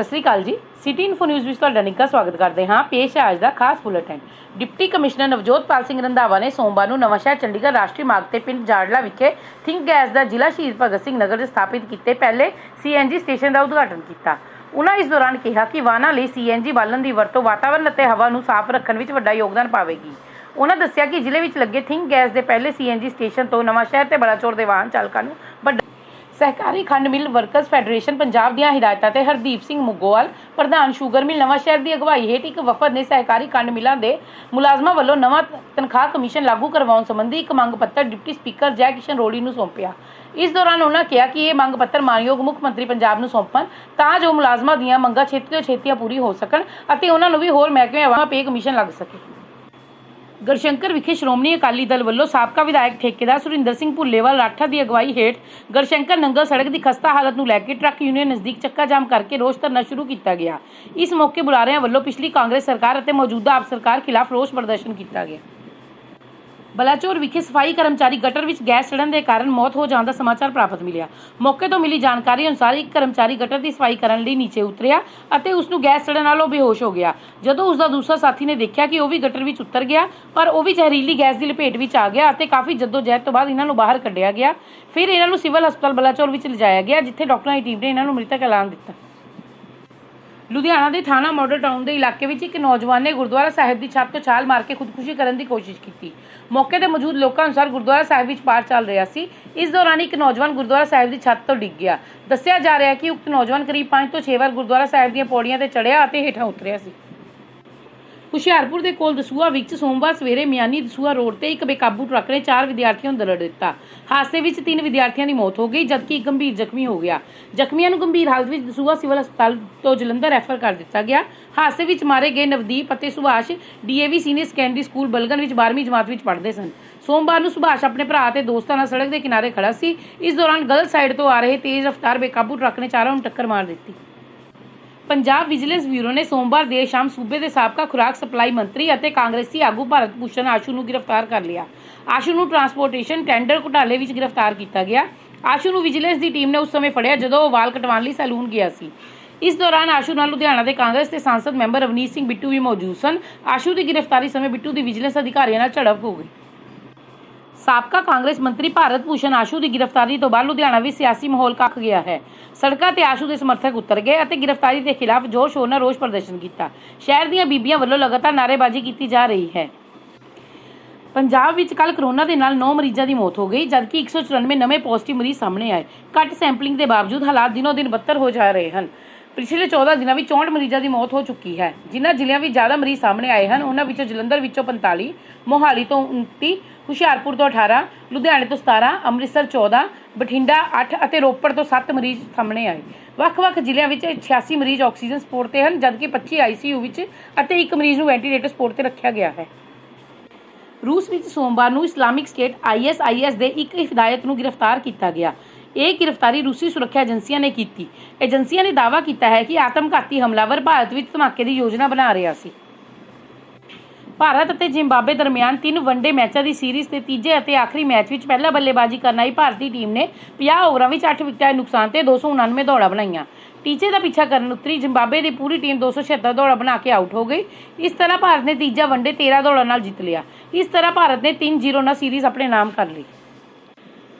ਸਤਿ ਸ੍ਰੀ ਅਕਾਲ ਜੀ। City info news ਵਿੱਚ ਤੁਹਾਡਾ ਨਿੱਘਾ ਸਵਾਗਤ ਕਰਦੇ ਹਾਂ। ਪੇਸ਼ ਹੈ ਅੱਜ ਦਾ ਖਾਸ bulletin. Deputy commissioner Navjotpal Singh Randhawa ਨੇ ਸੋਮਵਾਰ ਨੂੰ ਨਵਾਂਸ਼ਹਿਰ ਚੰਡੀਗੜ੍ਹ ਰਾਸ਼ਟਰੀ ਮਾਰਗ ਤੇ ਪਿੰਡ ਜਾੜਲਾ ਵਿਖੇ ਥਿੰਕ ਗੈਸ ਦਾ ਜ਼ਿਲ੍ਹਾ ਸ਼ਹੀਦ ਭਗਤ ਸਿੰਘ ਨਗਰ 'ਚ ਸਥਾਪਿਤ ਕੀਤੇ ਪਹਿਲੇ ਸੀਐਨਜੀ ਸਟੇਸ਼ਨ ਦਾ ਉਦਘਾਟਨ ਕੀਤਾ। ਉਹਨਾਂ ਇਸ ਦੌਰਾਨ ਕਿਹਾ ਕਿ ਵਾਹਨਾਂ ਲਈ ਸੀਐਨਜੀ ਬਾਲਣ ਦੀ ਵਰਤੋਂ ਵਾਤਾਵਰਣ ਅਤੇ ਹਵਾ ਨੂੰ ਸਾਫ਼ ਰੱਖਣ ਵਿੱਚ ਵੱਡਾ ਯੋਗਦਾਨ ਪਾਵੇਗੀ। ਉਹਨਾਂ ਦੱਸਿਆ ਕਿ ਜ਼ਿਲ੍ਹੇ ਵਿੱਚ ਲੱਗੇ ਥਿੰਕ ਗੈਸ ਦੇ ਪਹਿਲੇ ਸੀਐਨਜੀ ਸਟੇਸ਼ਨ ਤੋਂ ਨਵਾਂਸ਼ਹਿਰ ਤੇ ਬਲਾਚੌਰ ਦੇ ਵਾਹਨ ਚਾਲਕਾਂ ਨੂੰ ਵੱਡਾ ਸਹਿਕਾਰੀ ਖੰਡ ਮਿਲ ਵਰਕਰਸ ਫੈਡਰੇਸ਼ਨ ਪੰਜਾਬ ਦੀਆਂ ਹਿਦਾਇਤਾਂ ਤੇ ਹਰਦੀਪ ਸਿੰਘ ਮੁੱਗੋਵਾਲ, ਪ੍ਰਧਾਨ ਸ਼ੂਗਰ ਮਿਲ ਨਵਾਂ ਸ਼ਹਿਰ ਦੀ ਅਗਵਾਈ ਹੇਠ ਇੱਕ ਵਫਦ ਨੇ ਸਹਿਕਾਰੀ ਖੰਡ ਮਿਲਾਂ ਦੇ ਮੁਲਾਜ਼ਮਾਂ ਵੱਲੋਂ ਨਵਾਂ ਤਨਖਾਹ ਕਮਿਸ਼ਨ ਲਾਗੂ ਕਰਵਾਉਣ ਸੰਬੰਧੀ ਇੱਕ ਮੰਗ ਪੱਤਰ ਡਿਪਟੀ ਸਪੀਕਰ ਜੈ ਕਿਸ਼ਨ ਰੋੜੀ ਨੂੰ ਸੌਂਪਿਆ। ਇਸ ਦੌਰਾਨ ਉਹਨਾਂ ਕਿਹਾ ਕਿ ਇਹ ਮੰਗ ਪੱਤਰ ਮਾਨਯੋਗ ਮੁੱਖ ਮੰਤਰੀ ਪੰਜਾਬ ਨੂੰ ਸੌਂਪਣ ਤਾਂ ਜੋ ਮੁਲਾਜ਼ਮਾਂ ਦੀਆਂ ਮੰਗਾਂ ਛੇਤੀ ਤੋਂ ਛੇਤੀਆਂ ਪੂਰੀ ਹੋ ਸਕਣ ਅਤੇ ਉਹਨਾਂ ਨੂੰ ਵੀ ਹੋਰ ਮਹਿਕਮੇ ਵਾਂਗ ਪੇ ਕਮਿਸ਼ਨ ਲੱਗ ਸਕੇ। ਗੜਸ਼ੰਕਰ ਵਿਖੇ ਸ਼੍ਰੋਮਣੀ ਅਕਾਲੀ ਦਲ ਵੱਲੋਂ ਸਾਬਕਾ ਵਿਧਾਇਕ ਠੇਕੇਦਾਰ ਸੁਰਿੰਦਰ ਸਿੰਘ ਭੁੱਲੇਵਾਲ ਰਾਠਾ ਦੀ ਅਗਵਾਈ ਹੇਠ ਗੜਸ਼ੰਕਰ ਨੰਗਲ ਸੜਕ ਦੀ ਖਸਤਾ ਹਾਲਤ ਨੂੰ ਲੈ ਕੇ ਟਰੱਕ ਯੂਨੀਅਨ ਨਜ਼ਦੀਕ ਚੱਕਾ ਜਾਮ ਕਰਕੇ ਰੋਸ ਧਰਨਾ ਸ਼ੁਰੂ ਕੀਤਾ ਗਿਆ। ਇਸ ਮੌਕੇ ਬੁਲਾਰਿਆਂ ਵੱਲੋਂ ਪਿਛਲੀ ਕਾਂਗਰਸ ਸਰਕਾਰ ਅਤੇ ਮੌਜੂਦਾ ਆਪ ਸਰਕਾਰ ਖਿਲਾਫ ਰੋਸ ਪ੍ਰਦਰਸ਼ਨ ਕੀਤਾ ਗਿਆ। ਬਲਾਚੌਰ ਵਿਖੇ ਸਫ਼ਾਈ ਕਰਮਚਾਰੀ ਗਟਰ ਵਿੱਚ ਗੈਸ ਸੜਨ ਦੇ ਕਾਰਨ ਮੌਤ ਹੋ ਜਾਣ ਦਾ ਸਮਾਚਾਰ ਪ੍ਰਾਪਤ ਮਿਲਿਆ। ਮੌਕੇ ਤੋਂ ਮਿਲੀ ਜਾਣਕਾਰੀ ਅਨੁਸਾਰ ਇੱਕ ਕਰਮਚਾਰੀ ਗਟਰ ਦੀ ਸਫ਼ਾਈ ਕਰਨ ਲਈ ਨੀਚੇ ਉਤਰਿਆ ਅਤੇ ਉਸ ਨੂੰ ਗੈਸ ਸੜਨ ਨਾਲ ਉਹ ਬੇਹੋਸ਼ ਹੋ ਗਿਆ। ਜਦੋਂ ਉਸ ਦਾ ਦੂਸਰਾ ਸਾਥੀ ਨੇ ਦੇਖਿਆ ਕਿ ਉਹ ਵੀ ਗਟਰ ਵਿੱਚ ਉਤਰ ਗਿਆ, ਪਰ ਉਹ ਵੀ ਜ਼ਹਿਰੀਲੀ ਗੈਸ ਦੀ ਲਪੇਟ ਵਿੱਚ ਆ ਗਿਆ ਅਤੇ ਕਾਫੀ ਜਹਿਦ ਤੋਂ ਬਾਅਦ ਇਹਨਾਂ ਨੂੰ ਬਾਹਰ ਕੱਢਿਆ ਗਿਆ। ਫਿਰ ਇਹਨਾਂ ਨੂੰ ਸਿਵਲ ਹਸਪਤਾਲ ਬਲਾਚੌਰ ਵਿੱਚ ਲਿਜਾਇਆ ਗਿਆ, ਜਿੱਥੇ ਡਾਕਟਰਾਂ ਦੀ ਟੀਮ ਨੇ ਇਹਨਾਂ ਨੂੰ ਮ੍ਰਿਤਕ ਐਲਾਨ ਦਿੱਤਾ। ਲੁਧਿਆਣਾ ਦੇ ਥਾਣਾ ਮਾਡਲ ਟਾਊਨ ਦੇ ਇਲਾਕੇ ਵਿੱਚ ਇੱਕ ਨੌਜਵਾਨ ਨੇ ਗੁਰਦੁਆਰਾ ਸਾਹਿਬ ਦੀ ਛੱਤ ਤੋਂ ਛਾਲ ਮਾਰ ਕੇ ਖੁਦਕੁਸ਼ੀ ਕਰਨ ਦੀ ਕੋਸ਼ਿਸ਼ ਕੀਤੀ। ਮੌਕੇ ਤੇ ਮੌਜੂਦ ਲੋਕਾਂ ਅਨੁਸਾਰ ਗੁਰਦੁਆਰਾ ਸਾਹਿਬ ਵਿੱਚ ਪਾਠ ਚੱਲ ਰਿਹਾ ਸੀ। ਇਸ ਦੌਰਾਨ ਇੱਕ ਨੌਜਵਾਨ ਗੁਰਦੁਆਰਾ ਸਾਹਿਬ ਦੀ ਛੱਤ ਤੋਂ ਡਿੱਗ ਗਿਆ। ਦੱਸਿਆ ਜਾ ਰਿਹਾ ਹੈ ਕਿ ਉਕਤ ਨੌਜਵਾਨ ਕਰੀਬ 5 ਤੋਂ 6 ਵਾਰ ਗੁਰਦੁਆਰਾ ਸਾਹਿਬ ਦੀਆਂ ਪੌੜੀਆਂ ਤੇ ਚੜ੍ਹਿਆ ਅਤੇ ਹੇਠਾਂ ਉਤਰਿਆ ਸੀ। ਹੁਸ਼ਿਆਰਪੁਰ ਦੇ ਕੋਲ ਦਸੂਆ ਵਿੱਚ ਸੋਮਵਾਰ ਸਵੇਰੇ ਮਿਆਨੀ ਦਸੂਆ ਰੋਡ ਤੇ ਇੱਕ ਬੇਕਾਬੂ ਟਰੱਕ ਨੇ ਚਾਰ ਵਿਦਿਆਰਥੀਆਂ ਨੂੰ ਦਰੜ ਦਿੱਤਾ। ਹਾਦਸੇ ਵਿੱਚ ਤਿੰਨ ਵਿਦਿਆਰਥੀਆਂ ਦੀ ਮੌਤ ਹੋ ਗਈ, ਜਦਕਿ ਇੱਕ ਗੰਭੀਰ ਜ਼ਖਮੀ ਹੋ ਗਿਆ। ਜ਼ਖਮੀਆਂ ਨੂੰ ਗੰਭੀਰ ਹਾਲਤ ਵਿੱਚ ਦਸੂਆ ਸਿਵਲ ਹਸਪਤਾਲ ਤੋਂ ਜਲੰਧਰ ਰੈਫਰ ਕਰ ਦਿੱਤਾ ਗਿਆ। ਹਾਦਸੇ ਵਿੱਚ ਮਾਰੇ ਗਏ ਨਵਦੀਪ ਅਤੇ Subhash, DAV senior secondary school Balgan ਵਿੱਚ 12ਵੀਂ ਜਮਾਤ ਵਿੱਚ ਪੜ੍ਹਦੇ ਸਨ। ਸੋਮਵਾਰ ਨੂੰ ਸੁਭਾਸ਼ ਆਪਣੇ ਭਰਾ ਅਤੇ ਦੋਸਤਾਂ ਨਾਲ ਸੜਕ ਦੇ ਕਿਨਾਰੇ ਖੜਾ ਸੀ। ਇਸ ਦੌਰਾਨ ਗਲਤ ਸਾਈਡ ਤੋਂ ਆ ਰਹੇ ਤੇਜ਼ ਰਫ਼ਤਾਰ ਬੇਕਾਬੂ ਟਰੱਕ ਨੇ ਚਾਰਾਂ ਨੂੰ ਟੱਕਰ ਮਾਰ ਦਿੱਤੀ। ਪੰਜਾਬ ਵਿਜੀਲੈਂਸ ਬਿਊਰੋ ਨੇ ਸੋਮਵਾਰ ਦੇਰ ਸ਼ਾਮ ਸੂਬੇ ਦੇ ਸਾਬਕਾ ਖੁਰਾਕ ਸਪਲਾਈ ਮੰਤਰੀ ਅਤੇ ਕਾਂਗਰਸੀ ਆਗੂ ਭਾਰਤ ਭੂਸ਼ਣ ਆਸ਼ੂ ਨੂੰ ਗ੍ਰਿਫਤਾਰ ਕਰ ਲਿਆ। ਆਸ਼ੂ ਨੂੰ ਟਰਾਂਸਪੋਰਟੇਸ਼ਨ ਟੈਂਡਰ ਘੁਟਾਲੇ ਵਿੱਚ ਗ੍ਰਿਫਤਾਰ ਕੀਤਾ ਗਿਆ। ਆਸ਼ੂ ਨੂੰ ਵਿਜੀਲੈਂਸ ਦੀ ਟੀਮ ਨੇ ਉਸ ਸਮੇਂ ਫੜਿਆ ਜਦੋਂ ਉਹ ਵਾਲ ਕਟਵਾਉਣ ਲਈ ਸੈਲੂਨ ਗਿਆ ਸੀ। ਇਸ ਦੌਰਾਨ ਆਸ਼ੂ ਨਾਲ ਲੁਧਿਆਣਾ ਦੇ ਕਾਂਗਰਸ ਦੇ ਸਾਂਸਦ ਮੈਂਬਰ ਰਵਨੀਤ ਸਿੰਘ ਬਿੱਟੂ ਵੀ ਮੌਜੂਦ ਸਨ। ਆਸ਼ੂ ਦੀ ਗ੍ਰਿਫਤਾਰੀ ਸਮੇਂ ਬਿੱਟੂ ਦੀ ਵਿਜੀਲੈਂਸ ਅਧਿਕਾਰੀਆਂ ਨਾਲ ਝੜਪ ਹੋ ਗਈ। ਸਾਬਕਾ ਕਾਂਗਰਸ ਮੰਤਰੀ ਭਾਰਤ ਭੂਸ਼ਣ ਆਸ਼ੂ ਦੀ ਗ੍ਰਿਫਤਾਰੀ ਤੋਂ ਬਾਅਦ ਲੁਧਿਆਣਾ ਵਿੱਚ ਸਿਆਸੀ ਮਾਹੌਲ ਕੱਖ ਗਿਆ ਹੈ। ਸੜਕਾਂ ਤੇ ਆਸ਼ੂ ਦੇ ਸਮਰਥਕ ਉਤਰ ਗਏ ਅਤੇ ਗ੍ਰਿਫਤਾਰੀ ਦੇ ਖਿਲਾਫ ਜ਼ੋਰ ਸ਼ੋਰ ਨਾਲ ਰੋਸ ਪ੍ਰਦਰਸ਼ਨ ਕੀਤਾ। ਸ਼ਹਿਰ ਦੀਆਂ ਬੀਬੀਆਂ ਵੱਲੋਂ ਲਗਾਤਾਰ ਨਾਅਰੇਬਾਜ਼ੀ ਕੀਤੀ ਜਾ ਰਹੀ ਹੈ। ਪੰਜਾਬ ਵਿੱਚ ਕੱਲ ਕਰੋਨਾ ਦੇ ਨਾਲ 9 ਮਰੀਜ਼ਾਂ ਦੀ ਮੌਤ ਹੋ ਗਈ, ਜਦਕਿ 194 ਨਵੇਂ ਪੋਜ਼ਿਟਿਵ ਮਰੀਜ਼ ਸਾਹਮਣੇ ਆਏ। ਘੱਟ ਸੈਂਪਲਿੰਗ ਦੇ ਬਾਵਜੂਦ ਹਾਲਾਤ ਦਿਨੋ ਦਿਨ ਬੱਤਰ ਹੋ ਜਾ ਰਹੇ ਹਨ। ਪਿਛਲੇ 14 ਦਿਨਾਂ ਵਿੱਚ 64 ਮਰੀਜ਼ਾਂ ਦੀ ਮੌਤ ਹੋ ਚੁੱਕੀ ਹੈ। ਜਿਨ੍ਹਾਂ ਜ਼ਿਲ੍ਹਿਆਂ ਵਿੱਚ ਜ਼ਿਆਦਾ ਮਰੀਜ਼ ਸਾਹਮਣੇ ਆਏ ਹਨ, ਉਹਨਾਂ ਵਿੱਚੋਂ ਜਲੰਧਰ ਵਿੱਚੋਂ 45 ਮੋਹਾਲੀ ਤੋਂ 29 ਹੁਸ਼ਿਆਰਪੁਰ ਤੋਂ 18 ਲੁਧਿਆਣੇ ਤੋਂ 17 ਅੰਮ੍ਰਿਤਸਰ 14 ਬਠਿੰਡਾ 8 ਅਤੇ ਰੋਪੜ ਤੋਂ 7 ਮਰੀਜ਼ ਸਾਹਮਣੇ ਆਏ। ਵੱਖ-ਵੱਖ ਜ਼ਿਲ੍ਹਿਆਂ ਵਿੱਚ 86 ਮਰੀਜ਼ ਆਕਸੀਜਨ ਸਪੋਰਟ ਤੇ ਹਨ, ਜਦਕਿ 25 ਆਈਸੀਯੂ ਵਿੱਚ ਅਤੇ ਇੱਕ ਮਰੀਜ਼ ਨੂੰ ਵੈਂਟੀਲੇਟਰ ਸਪੋਰਟ ਤੇ ਰੱਖਿਆ ਗਿਆ ਹੈ। ਰੂਸ ਵਿੱਚ ਸੋਮਵਾਰ ਨੂੰ ਇਸਲਾਮਿਕ ਸਟੇਟ ਆਈਐਸਆਈਐਸ ਦੇ ਇੱਕ ਹਿਦਾਇਤ ਨੂੰ ਗ੍ਰਿਫਤਾਰ ਕੀਤਾ ਗਿਆ। ਇਹ ਗ੍ਰਿਫਤਾਰੀ ਰੂਸੀ ਸੁਰੱਖਿਆ ਏਜੰਸੀਆਂ ਨੇ ਕੀਤੀ। ਏਜੰਸੀਆਂ ਨੇ ਦਾਅਵਾ ਕੀਤਾ ਹੈ ਕਿ ਆਤਮਘਾਤੀ ਹਮਲਾਵਰ ਭਾਰਤ ਵਿੱਚ ਧਮਾਕੇ ਦੀ ਯੋਜਨਾ ਬਣਾ ਰਿਹਾ ਸੀ। ਭਾਰਤ ਅਤੇ ਜ਼ਿੰਬਾਬਵੇ ਦਰਮਿਆਨ ਤਿੰਨ ਵਨਡੇ ਮੈਚਾਂ ਦੀ ਸੀਰੀਜ਼ ਦੇ ਤੀਜੇ ਅਤੇ ਆਖਰੀ ਮੈਚ ਵਿੱਚ ਪਹਿਲਾ ਬੱਲੇਬਾਜ਼ੀ ਕਰਨ ਆਈ ਭਾਰਤੀ ਟੀਮ ਨੇ 50 ਓਵਰਾਂ ਵਿੱਚ 8 ਵਿਕਟਾਂ ਦੇ ਨੁਕਸਾਨ ਤੇ 299 ਦੌੜਾਂ ਬਣਾਈਆਂ। ਟੀਚੇ ਦਾ ਪਿੱਛਾ ਕਰਨ ਉੱਤਰੀ ਜ਼ਿੰਬਾਬਵੇ ਦੀ ਪੂਰੀ ਟੀਮ 276 ਦੌੜਾਂ ਬਣਾ ਕੇ ਆਊਟ ਹੋ ਗਈ। ਇਸ ਤਰ੍ਹਾਂ ਭਾਰਤ ਨੇ ਤੀਜਾ ਵਨਡੇ 13 ਦੌੜਾਂ ਨਾਲ ਜਿੱਤ ਲਿਆ। ਇਸ ਤਰ੍ਹਾਂ ਭਾਰਤ ਨੇ 3-0 ਨਾਲ ਸੀਰੀਜ਼ ਆਪਣੇ ਨਾਮ ਕਰ ਲਈ।